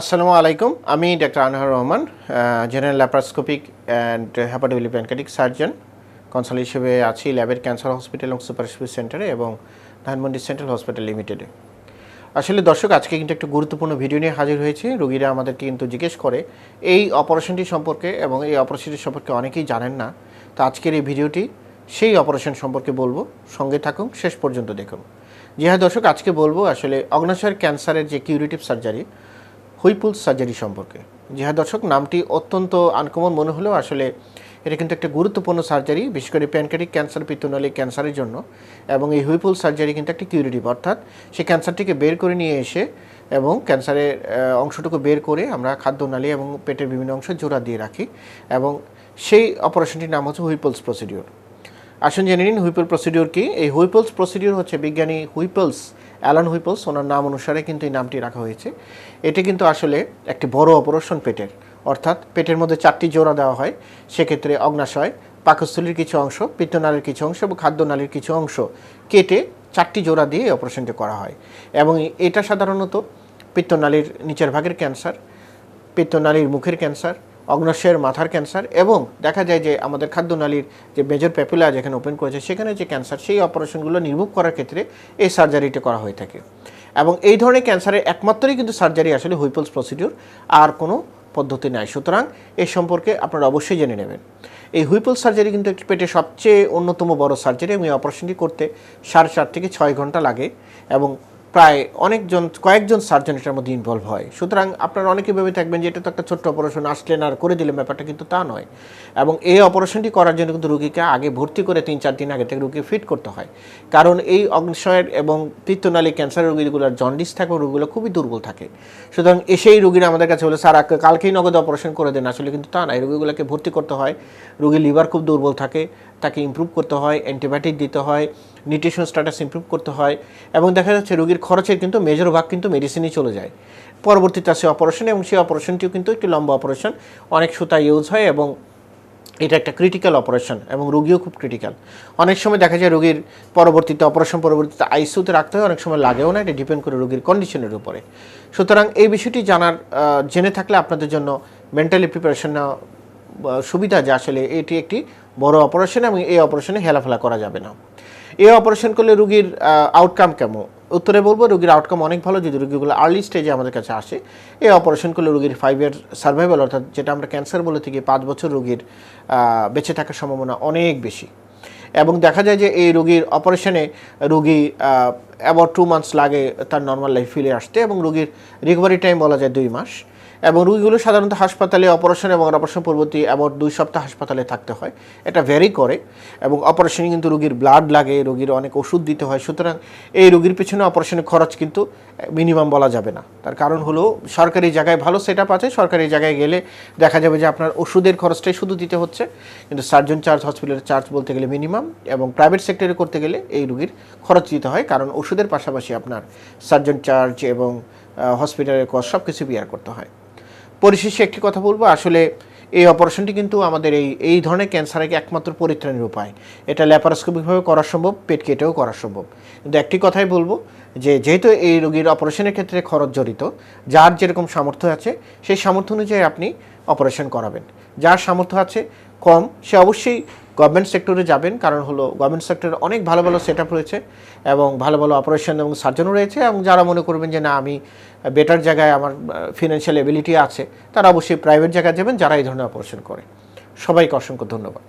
আসসালামু আলাইকুম। আমি doctor Anhar Rahman general laparoscopic and hepatobiliary pancreatic surgeon consultant হিসেবে আছি ল্যাবের ক্যান্সার হসপিটাল এবং সুপার স্পেশালিটি সেন্টারে এবং ধানমন্ডি সেন্ট্রাল হসপিটাল লিমিটেডে আসলে দর্শক, আজকে কিন্তু একটা গুরুত্বপূর্ণ ভিডিও নিয়ে হাজির হয়েছে। রোগীরা আমাদেরকে কিন্তু জিজ্ঞেস করে, এই অপারেশনটি সম্পর্কে এবং এই অপারেশনটি সম্পর্কে অনেকেই জানেন না। তো আজকের এই ভিডিওটি, সেই অপারেশন সম্পর্কে বলব। সঙ্গে থাকুন, শেষ পর্যন্ত দেখুন। জি হ্যাঁ দর্শক, আজকে বলব, আসলে অগ্নাশয়ের ক্যান্সারের যে কিউরেটিভ সার্জারি হুইপুল সার্জারি সম্পর্কে। জি হ্যাঁ দর্শক, নামটি অত্যন্ত আনকমন মনে হলেও আসলে এটা কিন্তু একটা গুরুত্বপূর্ণ সার্জারি, বিশেষ করে প্যানক্রেটিক ক্যান্সার, পিত্তনালী ক্যান্সারের জন্য। এবং এই হুইপুল সার্জারি কিন্তু একটা কিউরিটিভ, অর্থাৎ সেই ক্যান্সারটিকে বের করে নিয়ে এসে এবং ক্যান্সারের অংশটুকু বের করে আমরা খাদ্যনালী এবং পেটের বিভিন্ন অংশ জোড়া দিয়ে রাখি। এবং সেই অপারেশনটির নাম হচ্ছে হুইপলস প্রসিডিওর। আসুন জেনে নিন হুইপল প্রসিডিওর কি? এই হুইপলস প্রসিডিওর হচ্ছে বিজ্ঞানী হুইপলস অ্যালান হুইপলস, ওনার নাম অনুসারে কিন্তু এই নামটি রাখা হয়েছে। এটি কিন্তু আসলে একটি বড় অপারেশন পেটের, অর্থাৎ পেটের মধ্যে চারটি জোড়া দেওয়া হয়। সেক্ষেত্রে অগ্নাশয়, পাকস্থলীর কিছু অংশ, পিত্তনালীর কিছু অংশ এবং খাদ্যনালীর কিছু অংশ কেটে চারটি জোড়া দিয়ে এই অপারেশনটি করা হয়। এবং এটা সাধারণত পিত্তনালীর নিচের ভাগের ক্যান্সার, পিত্তনালীর মুখের ক্যান্সার অগ্নাশয়ের মাথার ক্যান্সার এবং দেখা যায় যে আমাদের খাদ্যনালীর যে মেজর প্যাপুলা যেখানে ওপেন করেছে, সেখানে যে ক্যান্সার, সেই অপারেশনগুলো নির্মূভ করার ক্ষেত্রে এই সার্জারিটা করা হয়ে থাকে। এবং এই ধরনের ক্যান্সারের একমাত্রই কিন্তু সার্জারি আসলে হুইপলস প্রসিডিউর আর কোনো পদ্ধতি নাই। সুতরাং এ সম্পর্কে আপনারা অবশ্যই জেনে নেবেন। এই হুইপল সার্জারি কিন্তু একটি পেটে সবচেয়ে অন্যতম বড় সার্জারি এবং এই অপারেশনটি করতে সাড়ে চার থেকে ছয় ঘণ্টা লাগে এবং প্রায় অনেকজন, কয়েকজন সার্জন এটার মধ্যে ইনভলভ হয়। সুতরাং আপনারা অনেকে ভেবে থাকবেন যে এটা তো একটা ছোট্ট অপারেশন আসলেন আর করে দিলেন, ব্যাপারটা কিন্তু তা নয়। এবং এই অপারেশনটি করার জন্য কিন্তু রুগীকে আগে ভর্তি করে তিন চার দিন আগে থেকে রুগীকে ফিট করতে হয়। কারণ এই অগ্নিশয়ের এবং পিত্তনালী ক্যান্সার রোগীগুলোর জন্ডিস থাকে রোগীগুলো খুবই দুর্বল থাকে। সুতরাং এসেই রুগীরা আমাদের কাছে বলে, স্যার কালকেই নগদ অপারেশন করে দেন। আসলে কিন্তু তা নয় রোগীগুলোকে ভর্তি করতে হয়। রুগীর লিভার খুব দুর্বল থাকে। তাকে ইম্প্রুভ করতে হয় অ্যান্টিবায়োটিক দিতে হয় নিউট্রিশন স্ট্যাটাস ইমপ্রুভ করতে হয় এবং দেখা যাচ্ছে রোগীর খরচের কিন্তু মেজর ভাগ কিন্তু মেডিসিনই চলে যায়। পরবর্তীতে আসে অপারেশন এবং সেই অপারেশনটিও কিন্তু একটি লম্বা অপারেশন অনেক সুতা ইউজ হয় এবং এটা একটা ক্রিটিক্যাল অপারেশন এবং রোগীও খুব ক্রিটিক্যাল অনেক সময় দেখা যায় রোগীর পরবর্তীতে অপারেশন পরবর্তীতে আইসিউতে রাখতে হয়, অনেক সময় লাগেও না, এটা ডিপেন্ড করে রোগীর কন্ডিশনের উপরে। সুতরাং এই বিষয়টি জানার জেনে থাকলে আপনাদের জন্য মেন্টালি প্রিপারেশন নেওয়া সুবিধা যে আসলে এটি একটি বড় অপারেশন এবং এই অপারেশনে হেলাফেলা করা যাবে না। এই অপারেশন করলে রুগীর আউটকাম কেমন? উত্তরে বলব, রুগীর আউটকাম অনেক ভালো। যদি রুগীগুলো আর্লি স্টেজে আমাদের কাছে আসে, এই অপারেশন করলে রুগীর ফাইভ ইয়ার সার্ভাইভাল অর্থাৎ যেটা আমরা ক্যান্সার বলে থাকি, পাঁচ বছর রুগীর বেঁচে থাকার সম্ভাবনা অনেক বেশি। এবং দেখা যায় যে এই রোগীর অপারেশনে রোগী অ্যাবাউট টু মান্থস লাগে তার নর্মাল লাইফ ফিরে আসতে এবং রোগীর রিকভারি টাইম বলা যায় দুই মাস। এবং রুগীগুলো সাধারণত হাসপাতালে অপারেশন এবং অপারেশন পরবর্তী অ্যাবাউট দুই সপ্তাহ হাসপাতালে থাকতে হয়। এটা ভ্যারি করে এবং অপারেশনে কিন্তু রুগীর ব্লাড লাগে, রুগীর অনেক ওষুধ দিতে হয়। সুতরাং এই রুগীর পিছনে অপারেশনের খরচ কিন্তু মিনিমাম বলা যাবে না। তার কারণ হলো সরকারি জায়গায় ভালো সেট আপ আছে, সরকারি জায়গায় গেলে দেখা যাবে যে আপনার ওষুধের খরচটাই শুধু দিতে হচ্ছে। কিন্তু সার্জন চার্জ হসপিটালের চার্জ বলতে গেলে মিনিমাম এবং প্রাইভেট সেক্টরে করতে গেলে এই রুগীর খরচ দিতে হয়। কারণ ওষুধের পাশাপাশি আপনার সার্জন চার্জ এবং হসপিটালের কস্ট সব কিছু বিয়ার করতে হয়। পরিশেষে একটি কথা বলব। আসলে এই অপারেশনটি কিন্তু আমাদের এই এই ধরনের ক্যান্সারের একমাত্র পরিত্রাণের উপায়। এটা ল্যাপারোস্কোপিকভাবে করা সম্ভব, পেট কেটেও করা সম্ভব। কিন্তু একটি কথাই বলব যে, যেহেতু এই রোগীর অপারেশনের ক্ষেত্রে খরচ জড়িত, যার যেরকম সামর্থ্য আছে, সেই সামর্থ্য অনুযায়ী আপনি অপারেশন করাবেন। যার সামর্থ্য আছে কম, সে অবশ্যই গভর্নমেন্ট সেক্টরে যাবেন, কারণ হলো গভর্নমেন্ট সেক্টরে অনেক ভালো ভালো সেট রয়েছে এবং ভালো ভালো অপারেশন এবং সার্জনও রয়েছে এবং যারা মনে করবেন যে না, আমি বেটার জায়গায় আমার ফিনান্সিয়াল এবিলিটি আছে, তারা অবশ্যই প্রাইভেট জায়গায় যাবেন যারা এই ধরনের অপারেশন করে। সবাইকে অসংখ্য ধন্যবাদ।